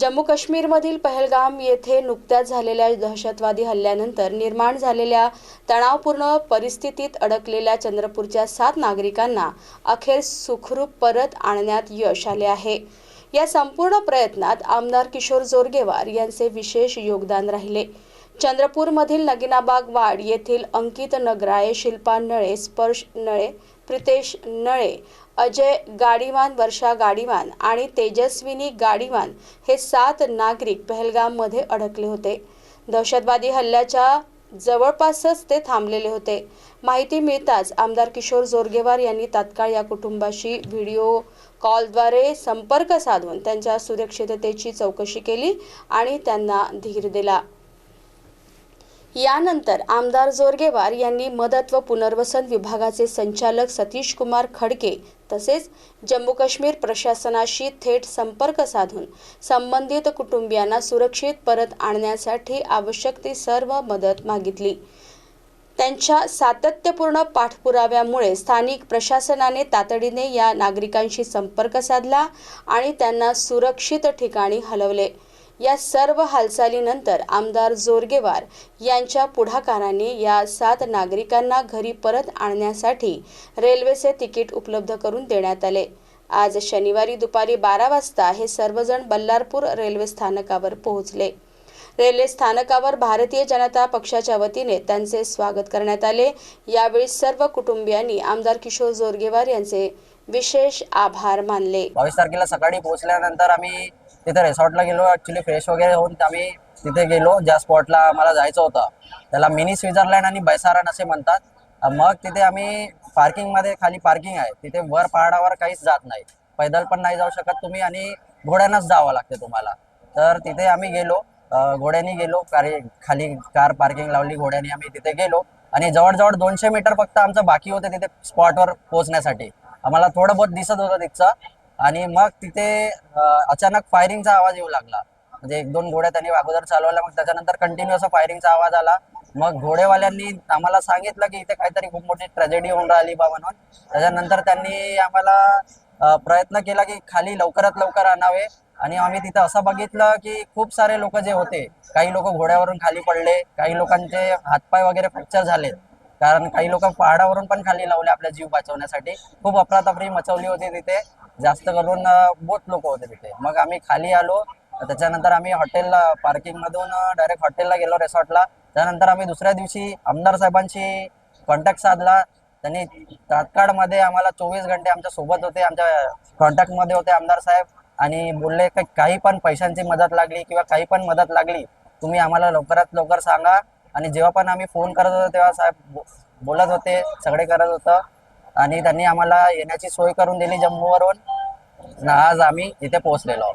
जम्मू काश्मीरमधील पहलगाम येथे नुकत्याच झालेल्या दहशतवादी हल्ल्यानंतर निर्माण झालेल्या तणावपूर्ण परिस्थितीत अडकलेल्या चंद्रपूरच्या सात नागरिकांना अखेर सुखरूप परत आणण्यात यश आले आहे. या संपूर्ण प्रयत्नात आमदार किशोर जोरगेवार यांचे विशेष योगदान राहिले. चंद्रपूरमधील नगिनाबाग वाड येथील अंकित नगराळे शिल्पा नळे स्पर्श नळे प्रितेश नळे अजय गाडीवान वर्षा गाडीवान आणि तेजस्विनी गाडीवान हे सात नागरिक पहलगाममध्ये अडकले होते. दहशतवादी हल्ल्याच्या जवळपासच ते थांबलेले होते. माहिती मिळताच आमदार किशोर जोरगेवार यांनी तात्काळ या कुटुंबाशी व्हिडिओ कॉलद्वारे संपर्क साधून त्यांच्या सुरक्षिततेची चौकशी केली आणि त्यांना धीर दिला. यानंतर आमदार जोरगेवार यांनी मदत व पुनर्वसन विभागाचे संचालक सतीश कुमार खडके तसेच जम्मू काश्मीर प्रशासनाशी थेट संपर्क साधून संबंधित कुटुंबियांना सुरक्षित परत आणण्यासाठी आवश्यक ती सर्व मदत मागितली. त्यांच्या सातत्यपूर्ण पाठपुराव्यामुळे स्थानिक प्रशासनाने तातडीने या नागरिकांशी संपर्क साधला आणि त्यांना सुरक्षित ठिकाणी हलवले. या सर्व हालचालीनंतर आमदार जोरगेवार यांच्या पुढाकाराने या सात नागरिकांना घरी परत आणण्यासाठी रेल्वेचे तिकीट उपलब्ध करून देण्यात आले. आज शनिवारी दुपारी बारा वाजता हे सर्वजण बल्लारपूर रेल्वे स्थानकावर पोहोचले. रेल्वे स्थानकावर भारतीय जनता पक्षाच्या वतीने त्यांचे स्वागत करण्यात आले. यावेळी सर्व कुटुंबियांनी आमदार किशोर जोरगेवार यांचे विशेष आभार मानले. बावीस तारखेला सकाळी पोहोचल्यानंतर आम्ही तिथे रिसॉर्टला गेलो ॲक्च्युली फ्रेश वगैरे होऊन आम्ही तिथे गेलो. ज्या स्पॉटला आम्हाला जायचं होतं त्याला मिनी स्विझरलँड आणि बैसारण असे म्हणतात. मग तिथे आम्ही पार्किंगमध्ये खाली पार्किंग आहे. तिथे वर पहाडावर काहीच जात नाही. पैदल पण नाही जाऊ शकत तुम्ही आणि घोड्यानंच जावं लागते तुम्हाला. तर तिथे आम्ही गेलो. घोड्याने घोड्यानी गेलो. कारी खाली कार पार्किंग लावली. घोड्यानी आम्ही तिथे गेलो. आणि जवळजवळ दोनशे मीटर फक्त आमचं बाकी होते तिथे स्पॉटवर पोहोचण्यासाठी. आम्हाला थोडं बहुत दिसत होतं तिथचं. आणि मग तिथे अचानक फायरिंगचा आवाज येऊ लागला. म्हणजे एक दोन घोड्या त्यांनी अगोदर चालवला मग त्याच्यानंतर कंटिन्यू असा फायरिंगचा आवाज आला. मग घोडेवाल्यांनी आम्हाला सांगितलं की इथे काहीतरी खूप मोठी ट्रॅजेडी होऊन राहिली बा म्हणून. त्याच्यानंतर त्यांनी आम्हाला प्रयत्न केला की खाली लवकरात लवकर आणावे. आणि आम्ही तिथं असं बघितलं की खूप सारे लोक जे होते काही लोक घोड्यावरून खाली पडले काही लोकांचे हातपाय वगैरे फ्रॅक्चर झाले कारण काही लोक पहाडावरून पण खाली लावले आपला जीव वाचवण्यासाठी खूप अफरातफरी मचवली होती तिथे. जास्त करून बोट लोक होते तिथे. मग आम्ही खाली आलो. त्याच्यानंतर आम्ही हॉटेलला पार्किंग मधून डायरेक्ट हॉटेलला गेलो रिसॉर्टला त्यानंतर आम्ही दुसऱ्या दिवशी आमदार साहेबांशी कॉन्टॅक्ट साधला. त्यांनी तात्काळमध्ये आम्हाला चोवीस घंटे आमच्यासोबत होते आमच्या कॉन्टॅक्टमध्ये होते आमदार साहेब. आणि बोलले की काही पण पैशांची मदत लागली किंवा काही पण मदत लागली तुम्ही आम्हाला लवकरात लवकर सांगा. आणि जेव्हा पण आम्ही फोन करत होतो तेव्हा साहेब बोलत होते सगळे करत होतं. आणि त्यांनी आम्हाला येण्याची सोय करून दिली जम्मूवरून. आज आम्ही इथे पोहोचलेलो आहोत.